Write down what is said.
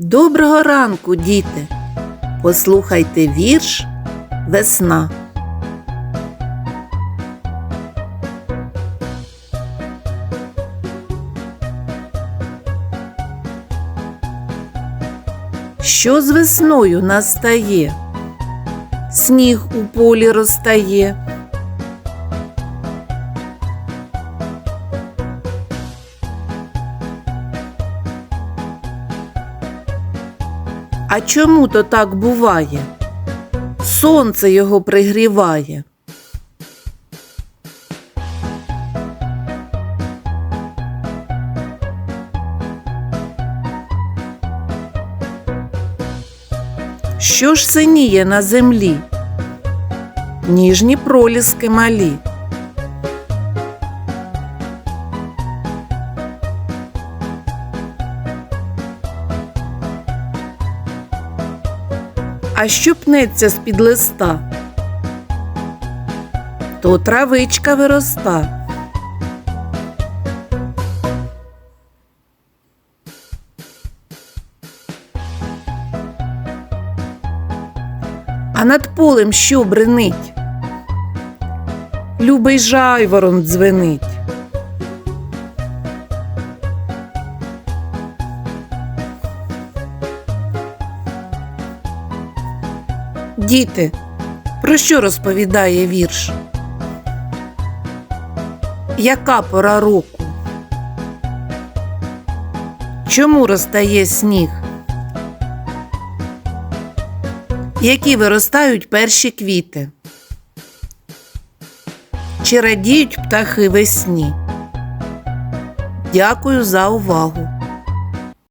Доброго ранку, діти! Послухайте вірш Весна. Що з весною настає? Сніг у полі розтає. А чому то так буває? Сонце його пригріває. Що ж синіє на землі? Ніжні проліски малі. А що пнеться з-під листа? То травичка вироста. А над полем що бренить? Любий жайворон дзвенить. Діти, про що розповідає вірш? Яка пора року? Чому розтає сніг? Які виростають перші квіти? Чи радіють птахи весні? Дякую за увагу!